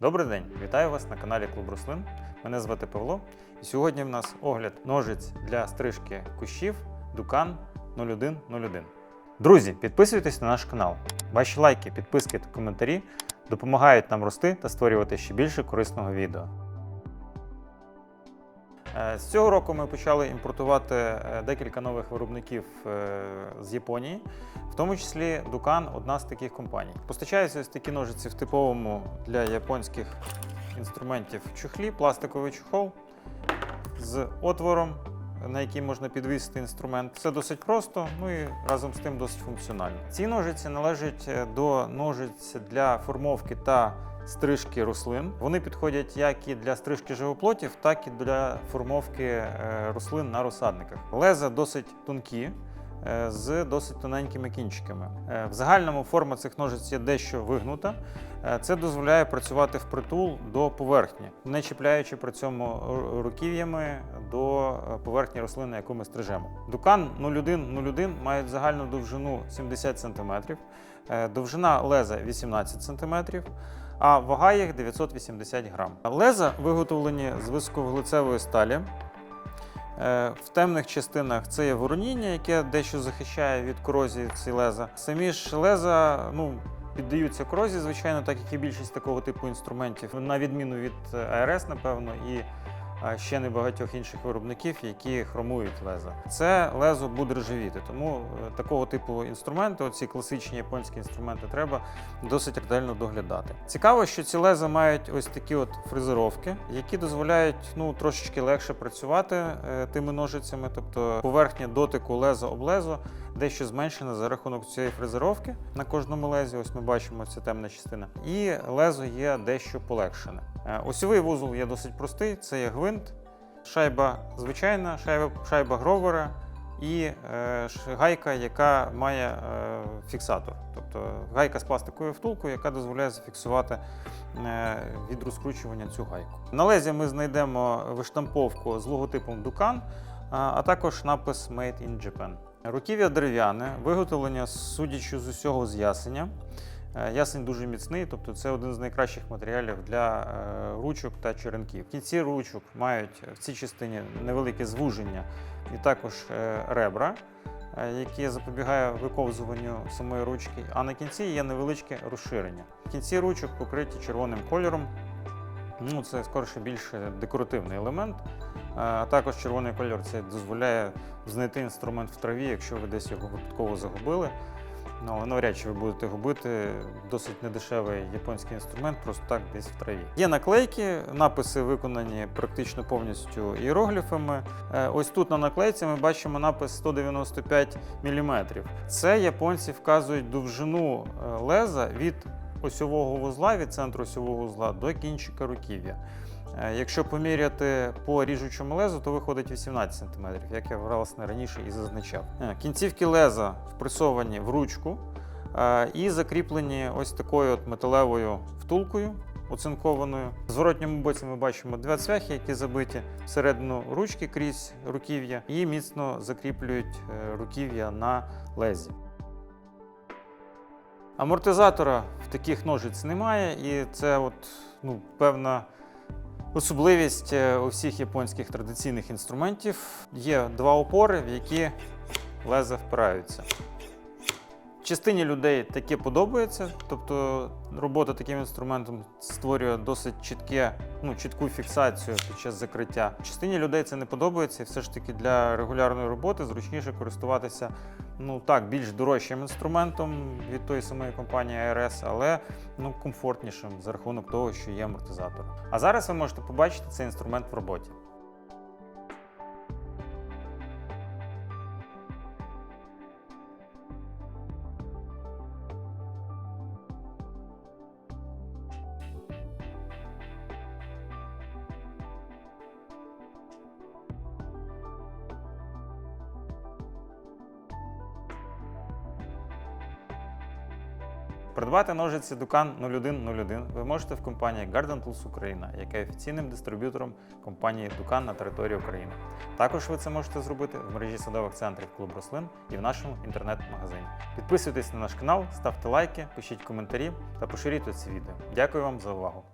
Добрий день, вітаю вас на каналі Клуб Рослин. Мене звати Павло. І сьогодні в нас огляд ножиць для стрижки кущів Дукан 0101. Друзі, підписуйтесь на наш канал. Ваші лайки, підписки та коментарі допомагають нам рости та створювати ще більше корисного відео. Е, З цього року ми почали імпортувати е, декілька нових виробників е, з Японії, в тому числі Dukan – одна з таких компаній. Постачаються ось такі ножиці в типовому для японських інструментів чохлі, пластиковий чохол з отвором, на який можна підвісити інструмент. Це досить просто, ну і разом з тим досить функціонально. Ці ножиці належать до ножиць для формовки та стрижки рослин. Вони підходять як і для стрижки живоплотів, так і для формовки е, рослин на розсадниках. Леза досить тонкі. е, З досить тоненькими кінчиками. Е, В загальному форма цих ножиць є дещо вигнута. Це дозволяє працювати впритул до поверхні, не чіпляючи при цьому ру- руків'ями до е, поверхні рослини, яку ми стрижемо. Дукан 0101 мають загальну довжину 70 см, е, довжина леза 18 см, а вага їх 980 грам. Леза виготовлені з високовуглецевої сталі. Е, В темних частинах це є вороніння, яке дещо захищає від корозії ці леза. Самі ж леза ну, піддаються корозії, звичайно, так як і більшість такого типу інструментів, на відміну від АРС, напевно, і ще небагатьох інших виробників, які хромують леза. Це лезо буде ржавіти, тому е, такого типу інструменти, оці класичні японські інструменти, треба досить ретельно доглядати. Цікаво, що ці леза мають ось такі от фрезеровки, які дозволяють ну трошечки легше працювати е, тими ножицями, тобто поверхня дотику леза об лезо дещо зменшена за рахунок цієї фрезеровки на кожному лезі. Ось ми бачимо ця темна частина, і лезо є дещо полегшене. Е, Осьовий вузол є досить простий, це є гвинт, шайба звичайна, шайба, шайба гровера і е, гайка, яка має е, фіксатор, тобто гайка з пластиковою втулкою, яка дозволяє зафіксувати е, від розкручування цю гайку. На лезі ми знайдемо виштамповку з логотипом Dukan, а а також напис Made in Japan. Руків'я дерев'яне, виготовлення, судячи з усього, з ясеня. Е, Ясень дуже міцний, тобто це один з найкращих матеріалів для е, ручок та черенків. Кінці ручок мають в цій частині невелике звуження і також е, ребра, які запобігає виковзуванню самої ручки. А на кінці є невеличке розширення. Кінці ручок покриті червоним кольором. Ну, це скорше більше декоративний елемент. А також червоний кольор це дозволяє знайти інструмент в траві, якщо ви десь його випадково загубили. Ну, але навряд чи ви будете губити досить недешевий японський інструмент просто так десь в траві. Є наклейки, написи виконані практично повністю іерогліфами. Е, Ось тут на наклейці ми бачимо напис 195 мм. Це японці вказують довжину е, леза від осьового вузла, від центру осьового вузла до кінчика руків'я. Е, Якщо поміряти по ріжучому лезу, то виходить 18 см, як я власне раніше і зазначав. Е, Кінцівки леза впресовані в ручку е, і закріплені ось такою от металевою втулкою. Оцинкованою. В зворотньому боці ми бачимо два цвяхи, які забиті всередину ручки крізь руків'я і міцно закріплюють руків'я на лезі. Амортизатора таких ножиць немає, і це от, ну, певна особливість е, у всіх японських традиційних інструментів. Є два опори, в які леза впираються. Частині людей таке подобається, тобто робота таким інструментом створює досить чітке, ну, чітку фіксацію під час закриття. Частині людей це не подобається, і все ж таки для регулярної роботи зручніше користуватися ну так, більш дорожчим інструментом від тої самої компанії ARS, але ну, комфортнішим за рахунок того, що є амортизатор. А зараз ви можете побачити цей інструмент в роботі. Придбати ножиці Dukan 0101 ви можете в компанії Garden Tools Україна, яка є офіційним дистриб'ютором компанії Дукан на території України. Також ви це можете зробити в мережі садових центрів Клуб Рослин і в нашому інтернет-магазині. Підписуйтесь на наш канал, ставте лайки, пишіть коментарі та поширіть це відео. Дякую вам за увагу!